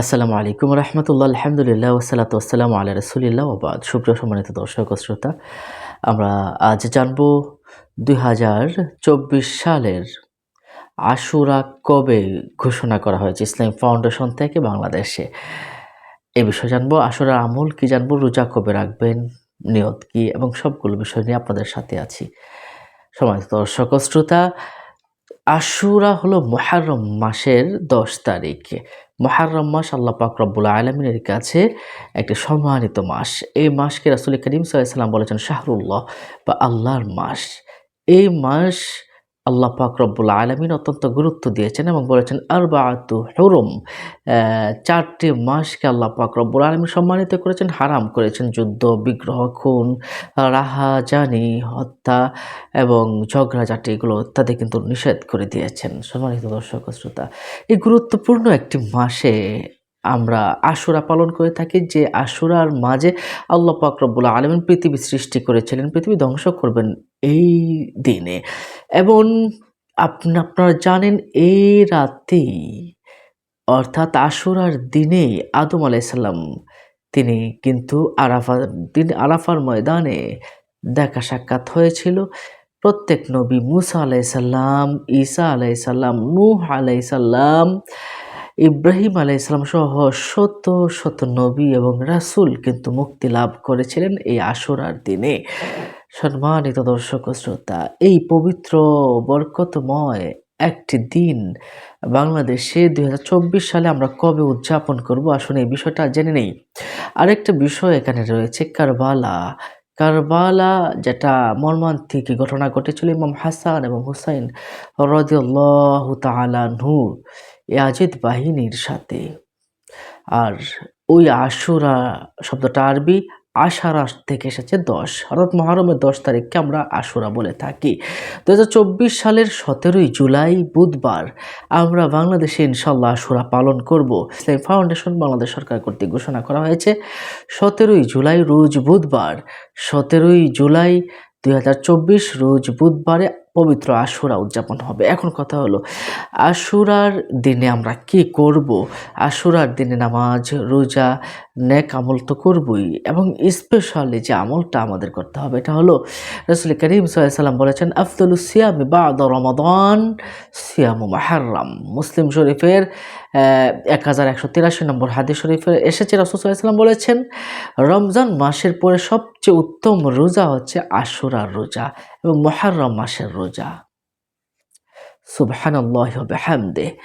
আসসালামু আলাইকুম রহমতুল্লাহ, আলহামদুলিল্লাহ ওসালাত ওসালাম আল্লাহ রসুলিল্লাহ ওবাদ সুপ্রিয় সম্মানিত দর্শক শ্রোতা, আমরা আজ জানব দুই হাজার চব্বিশ সালের আশুরা কবে ঘোষণা করা হয়েছে? ইসলাম ফাউন্ডেশন থেকে বাংলাদেশে। এ বিষয়ে জানব, আশুরা আমল কি জানব, রোজা কবে রাখবেন, নিয়ত কি, এবং সবগুলো বিষয় নিয়ে আপনাদের সাথে আছি। সম্মানিত দর্শক শ্রোতা, আশুরা হলো মহারম মাসের দশ তারিখ। মহারম মাস আল্লাহ পাক রব্বুল আলমিনের কাছে একটি সম্মানিত মাস। এই মাসকে রাসুল করিম সাল্লাম বলেছেন শাহরুল্লাহ বা আল্লাহর মাস। এই মাস আল্লাহ পাক আলমিন অত্যন্ত গুরুত্ব দিয়েছেন এবং বলেছেন, আরবাআতু হুরুম। চারটি মাসকে আল্লাহ পাক রব্বুল সম্মানিত করেছেন, হারাম করেছেন, যুদ্ধ, বিগ্রহ, খুন, রাহাজানি, হত্যা এবং ঝগড়াঝাটি, এগুলো ইত্যাদি কিন্তু নিষেধ করে দিয়েছেন। সম্মানিত দর্শক শ্রোতা, এই গুরুত্বপূর্ণ একটি মাসে আমরা আশুরা পালন করে থাকি, যে আশুরার মাঝে আল্লাহ পাক রব্বুল আলমিন পৃথিবী সৃষ্টি করেছিলেন, পৃথিবী ধ্বংস করবেন এই দিনে। এবং আপনি, আপনারা জানেন এই রাতেই, অর্থাৎ আশুরার দিনে আদম আলাইসাল্লাম তিনি কিন্তু আরাফা দিন, আরাফার ময়দানে দেখা সাক্ষাৎ হয়েছিল। প্রত্যেক নবী মুসা আলাইসাল্লাম ঈসা আলাইসাল্লাম নূহ আলাইসাল্লাম ইব্রাহিম আলাই ইসলাম সহ শত শত নবী এবং রাসূল কিন্তু মুক্তি লাভ করেছিলেন এই আসরার দিনে। সম্মানিত দর্শক শ্রোতা, এই পবিত্র, বরকতময় একটি দিন বাংলাদেশে দুই হাজার চব্বিশ সালে আমরা কবে উদযাপন করব আসলে এই বিষয়টা জেনে নেই। আরেকটা বিষয় এখানে রয়েছে, কারবালা। কারবালা, যেটা মর্মান্তিক ঘটনা ঘটেছিল ইমাম হাসান এবং হুসাইন রদিয়াল্লাহু তাআলা নূর ইয়াজিদ বাহিনীর সাথে। আর ওই আশুরা শব্দটা আরবি, আশারা থেকে এসেছে দশ। অর্থাৎ মহরমের দশ তারিখকে আমরা আশুরা বলে থাকি। দুই হাজার চব্বিশ সালের সতেরোই জুলাই, বুধবার আমরা বাংলাদেশে ইনশাল্লাহ আশুরা পালন করব। ইসলাম ফাউন্ডেশন, বাংলাদেশ সরকার কর্তৃক ঘোষণা করা হয়েছে। সতেরোই জুলাই, রোজ বুধবার। সতেরোই জুলাই দু হাজার চব্বিশ, রোজ বুধবারে পবিত্র আশুরা উদযাপন হবে। এখন কথা হলো, আশুরার দিনে আমরা কি করব? আশুরার দিনে নামাজ, রোজা নেক আমল তো করবই এবং স্পেশালি যে আমলটা আমাদের করতে হবে এটা হলো, রসুল করিম সাল্লাম বলেছেন আফদুল সিয়াম বাদ রমাদান, সিয়াম মাহারাম মুসলিম শরীফের এক হাজার একশো তিরাশি নম্বর হাদিস শরীফের এসেছে রসুল সাল্লাম বলেছেন, রমজান মাসের পরে সবচেয়ে উত্তম রোজা হচ্ছে আশুরার রোজা এবং মহারম মাসের রোজা। সুবহানাল্লাহ বিহামদে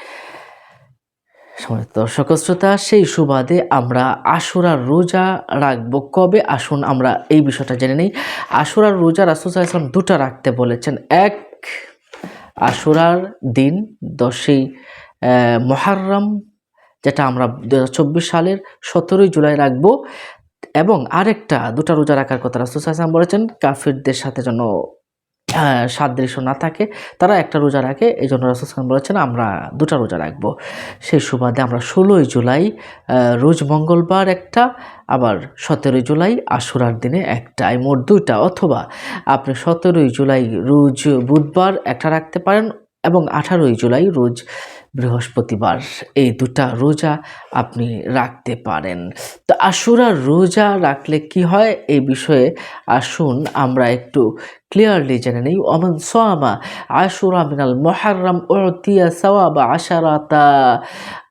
সম্মানিত দর্শক শ্রোতা, সেই সুবাদে আমরা আশুরার রোজা রাখব। কবে আসুন আমরা এই বিষয়টা জেনে নেই। আশুরার রোজা রাসুল ইসলাম দুটা রাখতে বলেছেন। এক, আশুরার দিন দশই মহারম যেটা আমরা দু হাজার চব্বিশ সালের সতেরোই জুলাই রাখব। এবং আরেকটা, দুটা রোজা রাখার কথা রাসুল ইসলাম বলেছেন, কাফিরদের সাথে যেন সাদৃশ্য না থাকে, তারা একটা রোজা রাখে এই জন্য রাসুলসান বলেছেন, আমরা দুটা রোজা রাখব। সেই সুবাদে আমরা ষোলোই জুলাই রোজ মঙ্গলবার একটা, আবার সতেরোই জুলাই আশুরার দিনে একটা, এই মোট দুইটা, অথবা আপনি সতেরোই জুলাই রোজ বুধবার একটা রাখতে পারেন এবং আঠারোই জুলাই রোজ বৃহস্পতিবার। এই দুটা রোজা আপনি রাখতে পারেন। তো আশুরার রোজা রাখলে কি হয়? এই বিষয়ে আসুন, আমরা একটু ক্লিয়ারলি জেনে নেই। অমন সোয়ামা আশুরা মিনাল মহারম উতিয়া সওয়াবা আশারাতা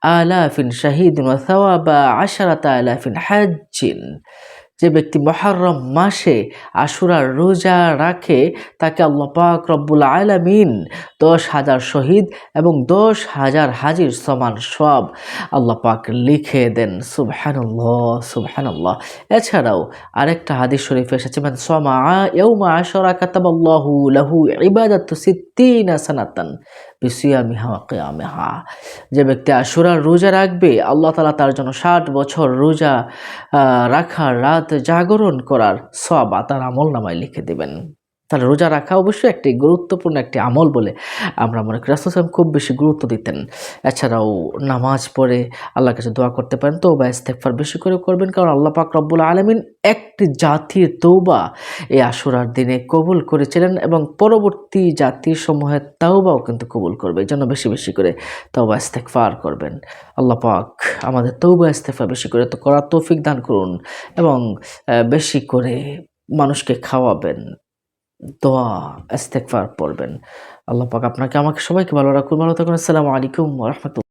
আলাফিন শাহিদিন ওয়া সওয়াবা আশারাতা আলাফিন হাজ্জিন। যে ব্যক্তি মহারম মাসে আশুরার রোজা রাখে, তাকে আল্লাহ পাক রব্বুল আলামিন দশ হাজার শহীদ এবং দশ হাজার হাজির সমান সব আল্লাহ পাক লিখে দেন। সুবহানাল্লাহ সুবহানাল্লাহ। এছাড়াও আরেকটা হাদিস শরীফ এসেছে, মান সমা ইয়াউমা আশরা কাতাবাল্লাহু লাহু ইবাদাতু সিত্তিনা সানাতান। বিসিয়ামিহা আমি হা যে ব্যক্তি আশুরার রোজা রাখবে, আল্লাহ তালা তার জন্য ষাট বছর রোজা রাখার রাত জাগরণ করার সব তার আমল নামায় লিখে দেবেন। তাহলে রোজা রাখা অবশ্যই একটি গুরুত্বপূর্ণ একটি আমল বলে আমরা মনে করি। রাসুল খুব বেশি গুরুত্ব দিতেন। এছাড়াও নামাজ পড়ে আল্লাহর কাছে দোয়া করতে পারেন তৌবা ইস্তেকফার বেশি করে করবেন। কারণ আল্লাহ পাক রব্বুল আলমিন একটি জাতির তৌবা এই আশুরার দিনে কবুল করেছিলেন এবং পরবর্তী জাতির সমূহের তাওবাও কিন্তু কবুল করবে। জন্য বেশি বেশি করে তৌবা ইস্তেকফার করবেন। আল্লাহ পাক আমাদের তৌবা ইস্তেকফার বেশি করে তো করার তৌফিক দান করুন এবং বেশি করে মানুষকে খাওয়াবেন। দোয়া ইস্তেকফার পড়বেন। আল্লাহ পাক আপনাকে, আমাকে সবাইকে ভালো রাখুন। ভালো থাকুন। আসসালামু আলাইকুম রহমতুল্লাহ।